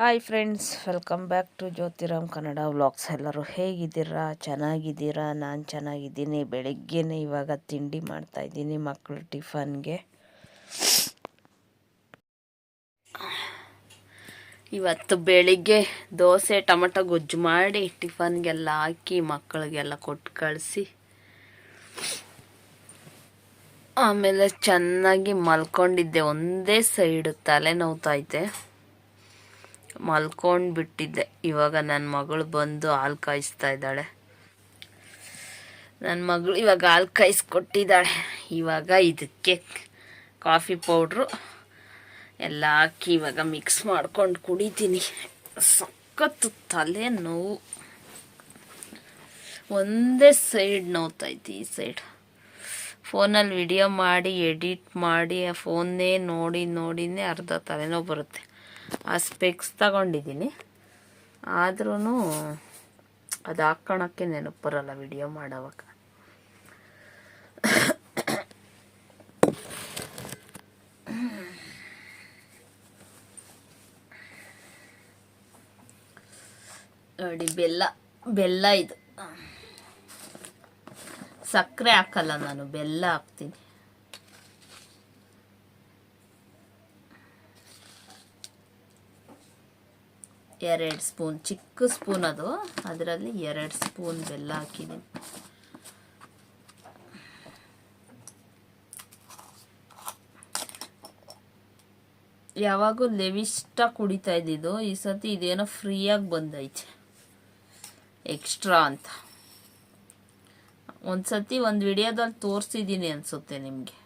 Hi friends welcome back to Jyothiram Kannada vlogs ಎಲ್ಲರೂ ಹೇಗಿದ್ದೀರಾ? ಚೆನ್ನಾಗಿದ್ದೀರಾ? ನಾನು ಚೆನ್ನಾಗಿದ್ದೀನಿ. ಬೆಳಗ್ಗೆನೇ ಇವಾಗ ತಿಂಡಿ ಮಾಡ್ತಾಯಿದ್ದೀನಿ ಮಕ್ಕಳು ಟಿಫನ್ಗೆ. ಇವತ್ತು ಬೆಳಿಗ್ಗೆ ದೋಸೆ, ಟೊಮಟೊ ಗೊಜ್ಜು ಮಾಡಿ ಟಿಫನ್ಗೆಲ್ಲ ಹಾಕಿ ಮಕ್ಕಳಿಗೆಲ್ಲ ಕೊಟ್ಟು ಕಳಿಸಿ. ಆಮೇಲೆ ಚೆನ್ನಾಗಿ ಮಲ್ಕೊಂಡಿದ್ದೆ. ಒಂದೇ ಸೈಡ್ ತಲೆ ನೋವ್ತೈತೆ ಮಲ್ಕೊಂಡು ಬಿಟ್ಟಿದ್ದೆ ಇವಾಗ ನನ್ನ ಮಗಳು ಬಂದು ಹಾಲು ಕಾಯಿಸ್ತಾ ಇದ್ದಾಳೆ. ನನ್ನ ಮಗಳು ಇವಾಗ ಹಾಲು ಕಾಯಿಸ್ಕೊಟ್ಟಿದ್ದಾಳೆ. ಇವಾಗ ಇದಕ್ಕೆ ಕಾಫಿ ಪೌಡ್ರು ಎಲ್ಲ ಹಾಕಿ ಇವಾಗ ಮಿಕ್ಸ್ ಮಾಡ್ಕೊಂಡು ಕುಡಿತೀನಿ. ಸಖತ್ತು ತಲೆ ನೋವು ಒಂದೇ ಸೈಡ್ ನೋವ್ತೈತಿ ಈ ಸೈಡ್. ಫೋನಲ್ಲಿ ವಿಡಿಯೋ ಮಾಡಿ, ಎಡಿಟ್ ಮಾಡಿ, ಆ ಫೋನ್ನೇ ನೋಡಿ, ನೋಡಿನೇ ಅರ್ಧ ತಲೆನೋವು ಬರುತ್ತೆ. ಆ ಸ್ಪೆಕ್ಸ್ ತಗೊಂಡಿದ್ದೀನಿ. ಆದ್ರೂ ಅದು ಹಾಕ್ಕೊಳಕ್ಕೆ ನೆನಪು ಬರಲ್ಲ ವಿಡಿಯೋ ಮಾಡೋವಾಗ. ನೋಡಿ, ಬೆಲ್ಲ ಬೆಲ್ಲ ಇದು. ಸಕ್ಕರೆ ಹಾಕಲ್ಲ ನಾನು, ಬೆಲ್ಲ ಹಾಕ್ತೀನಿ. ಎರಡು ಸ್ಪೂನ್, ಚಿಕ್ಕ ಸ್ಪೂನ್ ಅದು. ಅದರಲ್ಲಿ ಎರಡು ಸ್ಪೂನ್ ಬೆಲ್ಲ ಹಾಕಿದ್ದೀನಿ. ಯಾವಾಗೂ ಲೆವಿಷ್ಟ ಕುಡಿತಾ ಇದ್ದಿದ್ದು, ಈ ಸತಿ ಇದೇನೋ ಫ್ರೀಯಾಗಿ ಬಂದೈತೆ. ಎಕ್ಸ್ಟ್ರಾ ಅಂತ. ಒಂದು ಸತಿ ಒಂದು ವಿಡಿಯೋದಲ್ಲಿ ತೋರಿಸಿದ್ದೀನಿ ಅನಿಸುತ್ತೆ ನಿಮಗೆ.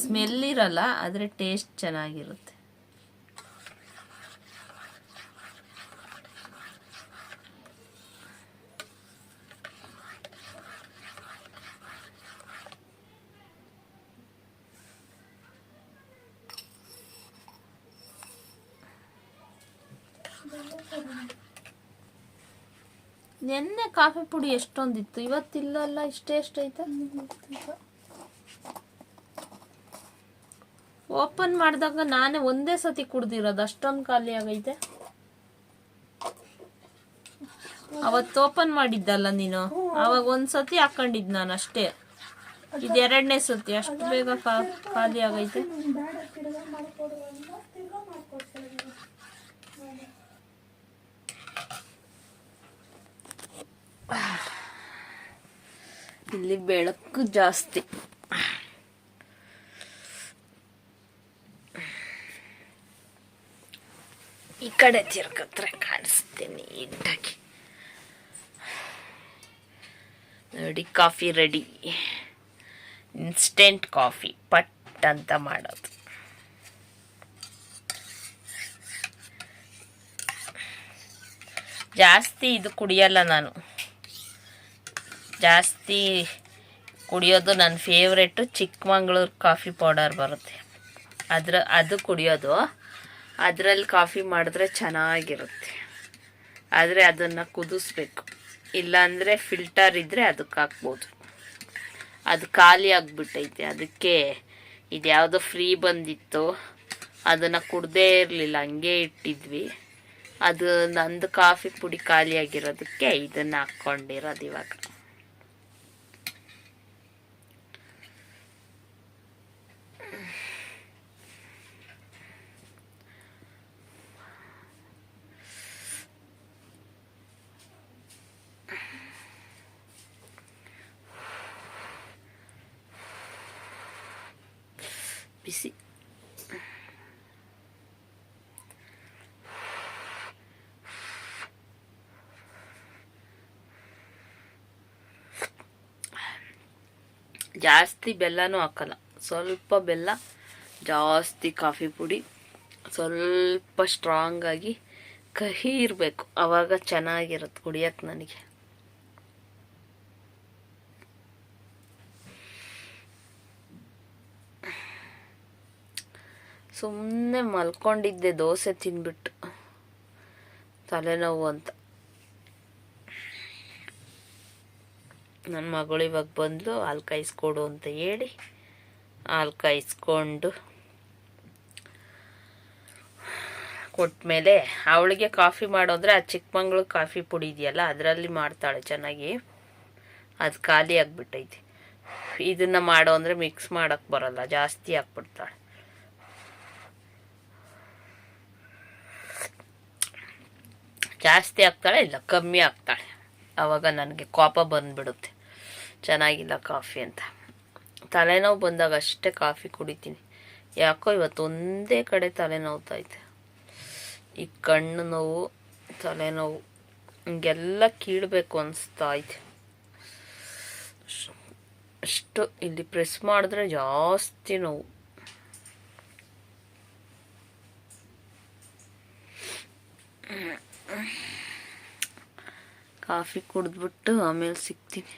ಸ್ಮೆಲ್ ಇರಲ್ಲ, ಆದರೆ ಟೇಸ್ಟ್ ಚೆನ್ನಾಗಿರುತ್ತೆ. ನಿನ್ನೆ ಕಾಫಿ ಪುಡಿ ಎಷ್ಟೊಂದಿತ್ತು? ಇವತ್ತಿಲ್ಲಲ್ಲ ಇಷ್ಟೇ ಎಷ್ಟೈತೆ? ಓಪನ್ ಮಾಡಿದಾಗ ನಾನೇ ಒಂದೇ ಸತಿ ಕುಡ್ದಿರೋದು, ಅಷ್ಟೊಂದು ಖಾಲಿ ಆಗೈತೆ. ಅವತ್ತು ಓಪನ್ ಮಾಡಿದ್ದಲ್ಲ ನೀನು? ಅವಾಗ ಒಂದ್ ಸತಿ ಹಾಕೊಂಡಿದ್ ನಾನು ಅಷ್ಟೇ. ಇದು ಎರಡನೇ ಸತಿ, ಅಷ್ಟು ಬೇಗ ಖಾಲಿ ಆಗೈತೆ. ಇಲ್ಲಿ ಬೆಳಕು ಜಾಸ್ತಿ. ಈ ಕಡೆ ತಿರ್ಗತ್ರ ಕಾಣಿಸ್ತೀನಿ ನೀಟಾಗಿ. ನೋಡಿ, ಕಾಫಿ ರೆಡಿ. ಇನ್ಸ್ಟೆಂಟ್ ಕಾಫಿ, ಪಟ್ ಅಂತ ಮಾಡೋದು. ಜಾಸ್ತಿ ಇದು ಕುಡಿಯಲ್ಲ ನಾನು. ಜಾಸ್ತಿ ಕುಡಿಯೋದು ನನ್ನ ಫೇವ್ರೆಟ್ಟು ಚಿಕ್ಕಮಂಗ್ಳೂರು ಕಾಫಿ ಪೌಡರ್ ಬರುತ್ತೆ. ಅದ್ರ, ಅದು ಕುಡಿಯೋದು. ಅದರಲ್ಲಿ ಕಾಫಿ ಮಾಡಿದ್ರೆ ಚೆನ್ನಾಗಿರುತ್ತೆ. ಆದರೆ ಅದನ್ನು ಕುದಿಸ್ಬೇಕು. ಇಲ್ಲಾಂದರೆ ಫಿಲ್ಟರ್ ಇದ್ದರೆ ಅದಕ್ಕೆ ಹಾಕ್ಬೋದು. ಅದು ಖಾಲಿ ಆಗಿಬಿಟ್ಟೈತೆ. ಅದಕ್ಕೆ ಇದು ಯಾವುದೋ ಫ್ರೀ ಬಂದಿತ್ತು. ಅದನ್ನು ಕುಡ್ದೇ ಇರಲಿಲ್ಲ, ಹಂಗೆ ಇಟ್ಟಿದ್ವಿ. ಅದು ನಂದು ಕಾಫಿ ಪುಡಿ ಖಾಲಿಯಾಗಿರೋದಕ್ಕೆ ಇದನ್ನು ಹಾಕ್ಕೊಂಡಿರೋದು ಇವಾಗ. ಬಿಸಿ. ಜಾಸ್ತಿ ಬೆಲ್ಲನೂ ಹಾಕಲ್ಲ. ಸ್ವಲ್ಪ ಬೆಲ್ಲ, ಜಾಸ್ತಿ ಕಾಫಿ ಪುಡಿ, ಸ್ವಲ್ಪ ಸ್ಟ್ರಾಂಗಾಗಿ ಕಹಿ ಇರಬೇಕು. ಆವಾಗ ಚೆನ್ನಾಗಿರುತ್ತೆ ಕುಡಿಯೋಕ್ಕೆ ನನಗೆ. ಸುಮ್ಮನೆ ಮಲ್ಕೊಂಡಿದ್ದೆ ದೋಸೆ ತಿನ್ಬಿಟ್ಟು ತಲೆನೋವು ಅಂತ. ನನ್ನ ಮಗಳು ಇವಾಗ ಬಂದು ಹಾಲು ಕಾಯಿಸ್ಕೊಡು ಅಂತ ಹೇಳಿ, ಹಾಲು ಕಾಯಿಸ್ಕೊಂಡು ಕೊಟ್ಮೇಲೆ ಅವಳಿಗೆ ಕಾಫಿ ಮಾಡೋದ್ರೆ, ಆ ಚಿಕ್ಕಮಂಗ್ಳೂರು ಕಾಫಿ ಪುಡಿ ಇದೆಯಲ್ಲ, ಅದರಲ್ಲಿ ಮಾಡ್ತಾಳೆ ಚೆನ್ನಾಗಿ. ಅದು ಖಾಲಿ ಆಗಿಬಿಟ್ಟೈತೆ. ಇದನ್ನು ಮಾಡೋ ಅಂದರೆ ಮಿಕ್ಸ್ ಮಾಡೋಕ್ಕೆ ಬರಲ್ಲ, ಜಾಸ್ತಿ ಹಾಕ್ಬಿಡ್ತಾಳೆ ಜಾಸ್ತಿ ಆಗ್ತಾಳೆ ಇಲ್ಲ ಕಮ್ಮಿ ಆಗ್ತಾಳೆ? ಆವಾಗ ನನಗೆ ಕೋಪ ಬಂದುಬಿಡುತ್ತೆ. ಚೆನ್ನಾಗಿಲ್ಲ ಕಾಫಿ ಅಂತ. ತಲೆನೋವು ಬಂದಾಗ ಅಷ್ಟೇ ಕಾಫಿ ಕುಡಿತೀನಿ. ಯಾಕೋ ಇವತ್ತು ಒಂದೇ ಕಡೆ ತಲೆನೋವ್ತೈತೆ ಈ ಕಣ್ಣು ನೋವು, ತಲೆನೋವು, ಹಿಂಗೆಲ್ಲ ಕೀಳಬೇಕು ಅನಿಸ್ತಾ ಐತೆ ಅಷ್ಟು ಇಲ್ಲಿ ಪ್ರೆಸ್ ಮಾಡಿದ್ರೆ ಜಾಸ್ತಿ ನೋವು. ಕಾಫಿ ಕುಡಿದ್ಬಿಟ್ಟು ಆಮೇಲೆ ಸಿಗ್ತೀನಿ.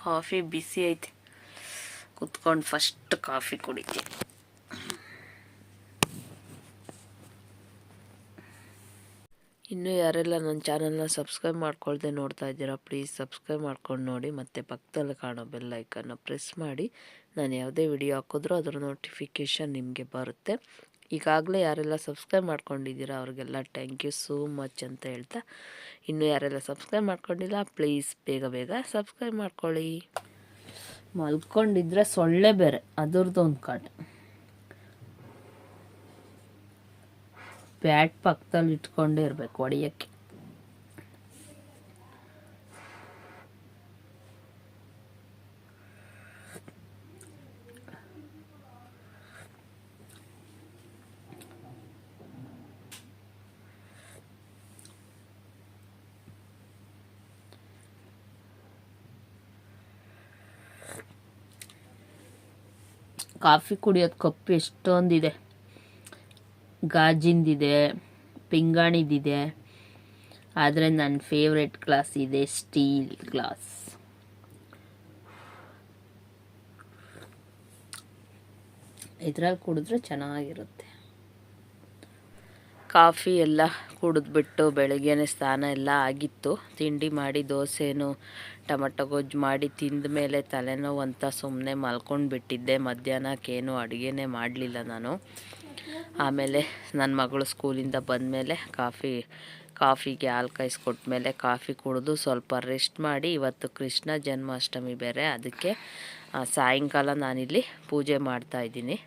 ಕಾಫಿ ಬಿಸಿ ಐತೆ. ಕುತ್ಕೊಂಡು ಫಸ್ಟ್ ಕಾಫಿ ಕುಡಿತೀನಿ. ಇನ್ನು ಯಾರೆಲ್ಲ ನನ್ನ ಚಾನಲ್ನ ಸಬ್ಸ್ಕ್ರೈಬ್ ಮಾಡ್ಕೊಳ್ದೆ ನೋಡ್ತಾ ಇದ್ದೀರಾ, ಪ್ಲೀಸ್ ಸಬ್ಸ್ಕ್ರೈಬ್ ಮಾಡ್ಕೊಂಡು ನೋಡಿ, ಮತ್ತು ಪಕ್ಕದಲ್ಲಿ ಕಾಣೋ ಬೆಲ್ ಐಕನ್ನ ಪ್ರೆಸ್ ಮಾಡಿ. ನಾನು ಯಾವುದೇ ವಿಡಿಯೋ ಹಾಕಿದ್ರೂ ಅದರ ನೋಟಿಫಿಕೇಷನ್ ನಿಮಗೆ ಬರುತ್ತೆ. ಈಗಾಗಲೇ ಯಾರೆಲ್ಲ ಸಬ್ಸ್ಕ್ರೈಬ್ ಮಾಡ್ಕೊಂಡಿದ್ದೀರಾ ಅವ್ರಿಗೆಲ್ಲ ಥ್ಯಾಂಕ್ ಯು ಸೋ ಮಚ್ ಅಂತ ಹೇಳ್ತಾ, ಇನ್ನು ಯಾರೆಲ್ಲ ಸಬ್ಸ್ಕ್ರೈಬ್ ಮಾಡ್ಕೊಂಡಿಲ್ಲ ಪ್ಲೀಸ್ ಬೇಗ ಬೇಗ ಸಬ್ಸ್ಕ್ರೈಬ್ ಮಾಡ್ಕೊಳ್ಳಿ. ಮಲ್ಕೊಂಡಿದ್ರೆ ಸೊಳ್ಳೆ ಬೇರೆ, ಅದರದ್ದು ಒಂದು ಕಾಟ ಬ್ಯಾಟ್ ಪಕ್ಕದಲ್ಲಿ ಇಟ್ಕೊಂಡೇ ಇರಬೇಕು ಹೊಡಿಯೋಕ್ಕೆ ಕಾಫಿ ಕುಡಿಯೋದು ಕಪ್ ಎಷ್ಟೊಂದಿದೆ. ಗಾಜಿಂದಿದೆ, ಪಿಂಗಾಣಿದಿದೆ. ಆದರೆ ನನ್ನ ಫೇವ್ರೆಟ್ ಗ್ಲಾಸ್ ಇದೆ ಸ್ಟೀಲ್ ಗ್ಲಾಸ್. ಇದ್ರಲ್ಲಿ ಕುಡಿದ್ರೆ ಚೆನ್ನಾಗಿರುತ್ತೆ. ಕಾಫಿ ಎಲ್ಲ ಕುಡಿದ್ಬಿಟ್ಟು ಬೆಳಗ್ಗೆನೆ ಸ್ನಾನ ಎಲ್ಲ ಆಗಿತ್ತು. ತಿಂಡಿ ಮಾಡಿ, ದೋಸೆನೂ, ಟೊಮಟೊ ಗೊಜ್ಜು ಮಾಡಿ ತಿಂದ ಮೇಲೆ ತಲೆನೋವು ಅಂತ ಸುಮ್ಮನೆ ಮಲ್ಕೊಂಡು ಬಿಟ್ಟಿದ್ದೆ ಮಧ್ಯಾಹ್ನಕ್ಕೇನು ಅಡುಗೆನೇ ಮಾಡಲಿಲ್ಲ ನಾನು. ಆಮೇಲೆ ನನ್ನ ಮಗಳು ಸ್ಕೂಲಿಂದ ಬಂದಮೇಲೆ ಕಾಫಿ, ಕಾಫಿಗೆ ಹಾಲು ಕಾಯಿಸ್ಕೊಟ್ಮೇಲೆ ಕಾಫಿ ಕುಡಿದು ಸ್ವಲ್ಪ ರೆಸ್ಟ್ ಮಾಡಿ, ಇವತ್ತು ಕೃಷ್ಣ ಜನ್ಮಾಷ್ಟಮಿ ಬೇರೆ. ಅದಕ್ಕೆ ಸಾಯಂಕಾಲ ನಾನಿಲ್ಲಿ ಪೂಜೆ ಮಾಡ್ತಾ ಇದ್ದೀನಿ.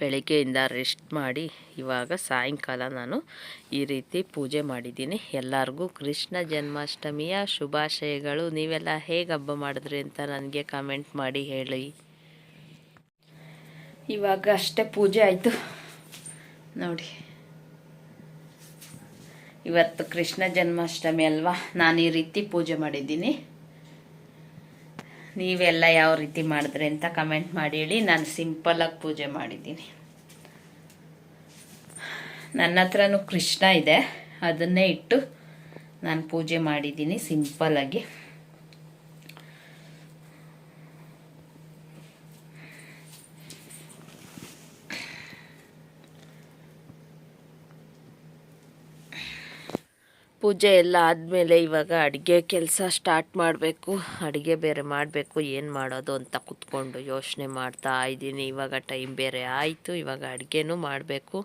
ಬೆಳಿಗ್ಗೆಯಿಂದ ರೆಸ್ಟ್ ಮಾಡಿ, ಇವಾಗ ಸಾಯಂಕಾಲ ನಾನು ಈ ರೀತಿ ಪೂಜೆ ಮಾಡಿದ್ದೀನಿ. ಎಲ್ಲರಿಗೂ ಕೃಷ್ಣ ಜನ್ಮಾಷ್ಟಮಿಯ ಶುಭಾಶಯಗಳು. ನೀವೆಲ್ಲ ಹೇಗೆ ಹಬ್ಬ ಮಾಡಿದ್ರಿ ಅಂತ ನನಗೆ ಕಮೆಂಟ್ ಮಾಡಿ ಹೇಳಿ. ಇವಾಗ ಅಷ್ಟೇ ಪೂಜೆ ಆಯಿತು. ನೋಡಿ. ಇವತ್ತು ಕೃಷ್ಣ ಜನ್ಮಾಷ್ಟಮಿ ಅಲ್ವಾ? ನಾನು ಈ ರೀತಿ ಪೂಜೆ ಮಾಡಿದ್ದೀನಿ. ನೀವೆಲ್ಲ ಯಾವ ರೀತಿ ಮಾಡಿದ್ರೆ ಅಂತ ಕಮೆಂಟ್ ಮಾಡಿ ಹೇಳಿ. ನಾನು ಸಿಂಪಲಾಗಿ ಪೂಜೆ ಮಾಡಿದ್ದೀನಿ. ನನ್ನ ಹತ್ರನೂ ಕೃಷ್ಣ ಇದೆ. ಅದನ್ನೇ ಇಟ್ಟು ನಾನು ಪೂಜೆ ಮಾಡಿದ್ದೀನಿ ಸಿಂಪಲಾಗಿ ಪೂಜೆ ಎಲ್ಲ ಆದಮೇಲೆ ಇವಾಗ ಅಡುಗೆ ಕೆಲಸ ಸ್ಟಾರ್ಟ್ ಮಾಡಬೇಕು. ಅಡುಗೆ ಬೇರೆ ಮಾಡಬೇಕು, ಏನು ಮಾಡೋದು ಅಂತ ಕುತ್ಕೊಂಡು ಯೋಚನೆ ಮಾಡ್ತಾ ಇದ್ದೀನಿ. ಇವಾಗ ಟೈಮ್ ಬೇರೆ ಆಯಿತು, ಇವಾಗ ಅಡುಗೆನೂ ಮಾಡಬೇಕು.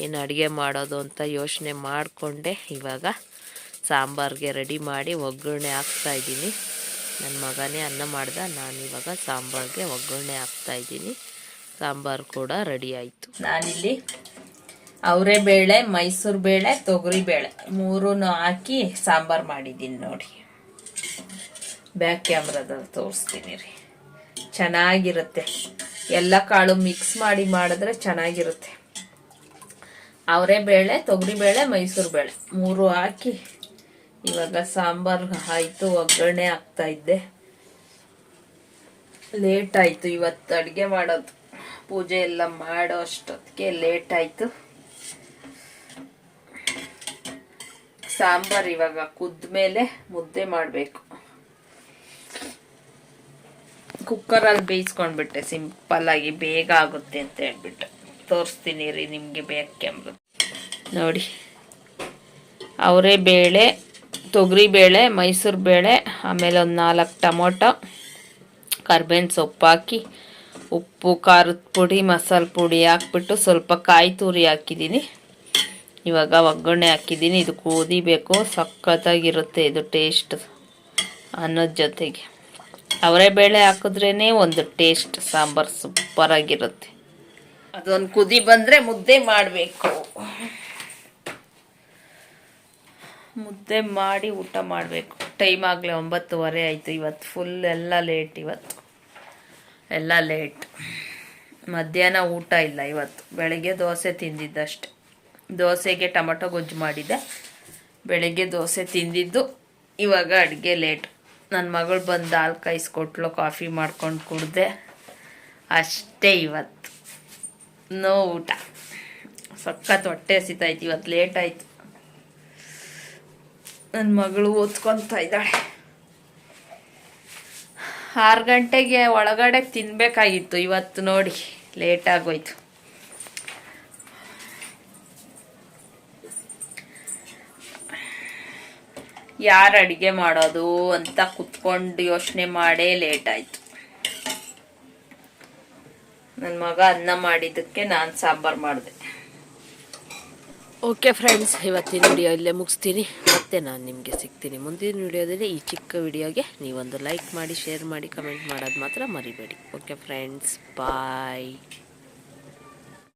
ಏನು ಅಡುಗೆ ಮಾಡೋದು ಅಂತ ಯೋಚನೆ ಮಾಡಿಕೊಂಡೆ. ಇವಾಗ ಸಾಂಬಾರಿಗೆ ರೆಡಿ ಮಾಡಿ ಒಗ್ಗರಣೆ ಹಾಕ್ತಾ ಇದ್ದೀನಿ. ನನ್ನ ಮಗನೇ ಅನ್ನ ಮಾಡ್ದ, ನಾನು ಇವಾಗ ಸಾಂಬಾರಿಗೆ ಒಗ್ಗರಣೆ ಹಾಕ್ತಾ ಇದ್ದೀನಿ. ಸಾಂಬಾರು ಕೂಡ ರೆಡಿ ಆಯಿತು. ನಾನಿಲ್ಲಿ ಅವರೇ ಬೇಳೆ, ಮೈಸೂರು ಬೇಳೆ, ತೊಗರಿ ಬೇಳೆ. ಮೂರೂ ಹಾಕಿ ಸಾಂಬಾರು ಮಾಡಿದ್ದೀನಿ ನೋಡಿ. ಬ್ಯಾಕ್ ಕ್ಯಾಮ್ರಾದಲ್ಲಿ ತೋರಿಸ್ತೀನಿ ರೀ. ಚೆನ್ನಾಗಿರುತ್ತೆ. ಎಲ್ಲ ಕಾಳು ಮಿಕ್ಸ್ ಮಾಡಿ ಮಾಡಿದ್ರೆ ಚೆನ್ನಾಗಿರುತ್ತೆ. ಅವರೇ ಬೇಳೆ, ತೊಗರಿ ಬೇಳೆ, ಮೈಸೂರು ಬೇಳೆ. ಮೂರು ಹಾಕಿ ಇವಾಗ ಸಾಂಬಾರು ಆಯಿತು, ಒಗ್ಗರಣೆ ಹಾಕ್ತಾ ಇದ್ದೆ ಲೇಟ್ ಆಯಿತು, ಇವತ್ತು ಅಡುಗೆ ಮಾಡೋದು. ಪೂಜೆ ಎಲ್ಲ ಮಾಡೋ ಅಷ್ಟೊತ್ತಿಗೆ ಲೇಟ್ ಆಯಿತು. ಸಾಂಬಾರ್ ಇವಾಗ ಕುದ್ಮೇಲೆ ಮುದ್ದೆ ಮಾಡಬೇಕು. ಕುಕ್ಕರಲ್ಲಿ ಬೇಯಿಸ್ಕೊಂಡ್ಬಿಟ್ಟೆ, ಸಿಂಪಲ್ ಆಗಿ ಬೇಗ ಆಗುತ್ತೆ ಅಂತ ಹೇಳ್ಬಿಟ್ಟು. ತೋರಿಸ್ತೀನಿ ರೀ ನಿಮಗೆ ಬೇಕೆಂಬ ನೋಡಿ, ಅವರೇ ಬೇಳೆ, ತೊಗರಿ ಬೇಳೆ, ಮೈಸೂರು ಬೇಳೆ, ಆಮೇಲೆ ಒಂದು ನಾಲ್ಕು ಟೊಮೊಟೊ, ಕರ್ಬೇವಿನ ಸೊಪ್ಪು ಹಾಕಿ, ಉಪ್ಪು, ಖಾರದ ಪುಡಿ, ಮಸಾಲೆ ಪುಡಿ ಹಾಕ್ಬಿಟ್ಟು ಸ್ವಲ್ಪ ಕಾಯಿ ತುರಿ ಹಾಕಿದ್ದೀನಿ. ಇವಾಗ ಒಗ್ಗರಣೆ ಹಾಕಿದ್ದೀನಿ. ಇದು ಕುದಿಬೇಕು ಸಖತ್ತಾಗಿರುತ್ತೆ ಇದು ಟೇಸ್ಟ್ ಅನ್ನದ ಜೊತೆಗೆ. ಅವರೇ ಬೇಳೆ ಹಾಕಿದ್ರೇ ಒಂದು ಟೇಸ್ಟ್ ಸಾಂಬಾರು ಸೂಪರಾಗಿರುತ್ತೆ ಅದೊಂದು ಕುದಿ ಬಂದರೆ ಮುದ್ದೆ ಮಾಡಬೇಕು. ಮುದ್ದೆ ಮಾಡಿ ಊಟ ಮಾಡಬೇಕು. ಟೈಮ್ ಆಗಲೇ ಒಂಬತ್ತುವರೆ ಆಯಿತು. ಇವತ್ತು ಫುಲ್ ಎಲ್ಲ ಲೇಟ್ ಇವತ್ತು. ಎಲ್ಲ ಲೇಟ್ ಮಧ್ಯಾಹ್ನ ಊಟ ಇಲ್ಲ ಇವತ್ತು. ಬೆಳಗ್ಗೆ ದೋಸೆ ತಿಂದಿದ್ದಷ್ಟೆ. ದೋಸೆಗೆ ಟೊಮೊಟೊ ಗೊಜ್ಜು ಮಾಡಿದ್ದೆ ಬೆಳಗ್ಗೆ ದೋಸೆ ತಿಂದಿದ್ದು, ಇವಾಗ ಅಡುಗೆ ಲೇಟ್ ನನ್ನ ಮಗಳು ಬಂದು ಹಾಲು ಕಾಯಿಸ್ಕೊಟ್ಲು ಕಾಫಿ ಮಾಡ್ಕೊಂಡು ಕುಡ್ದೆ. ಅಷ್ಟೇ ಇವತ್ತು. ನೋ ಊಟ. ಸಖತ್ ಹೊಟ್ಟೆ ಹಸಿತಾಯ್ತು, ಇವತ್ತು ಲೇಟ್ ಆಯಿತು. ನನ್ನ ಮಗಳು ಓದ್ಕೊತಾ ಇದ್ದಾಳೆ. ಆರು ಗಂಟೆಗೆ ಒಳಗಡೆ ತಿನ್ಬೇಕಾಗಿತ್ತು, ಇವತ್ತು ನೋಡಿ ಲೇಟ್ ಯಾರು ಅಡುಗೆ ಮಾಡೋದು ಅಂತ ಕುತ್ಕೊಂಡು ಯೋಚನೆ ಮಾಡೇ ಲೇಟ್ ಆಯ್ತು. ನನ್ನ ಮಗ ಅನ್ನ ಮಾಡಿದ್ದಕ್ಕೆ ನಾನು ಸಾಂಬಾರು ಮಾಡಿದೆ. ಓಕೆ ಫ್ರೆಂಡ್ಸ್ ಇವತ್ತಿನ ವಿಡಿಯೋ ಇಲ್ಲೇ ಮುಗಿಸ್ತೀನಿ. ಮತ್ತೆ ನಾನು ನಿಮಗೆ ಸಿಗ್ತೀನಿ. ಮುಂದಿನ ವಿಡಿಯೋದಲ್ಲಿ ಈ ಚಿಕ್ಕ ವಿಡಿಯೋಗೆ ನೀವೊಂದು ಲೈಕ್ ಮಾಡಿ ಶೇರ್ ಮಾಡಿ ಕಮೆಂಟ್ ಮಾಡೋದು ಮಾತ್ರ ಮರಿಬೇಡಿ. Okay friends bye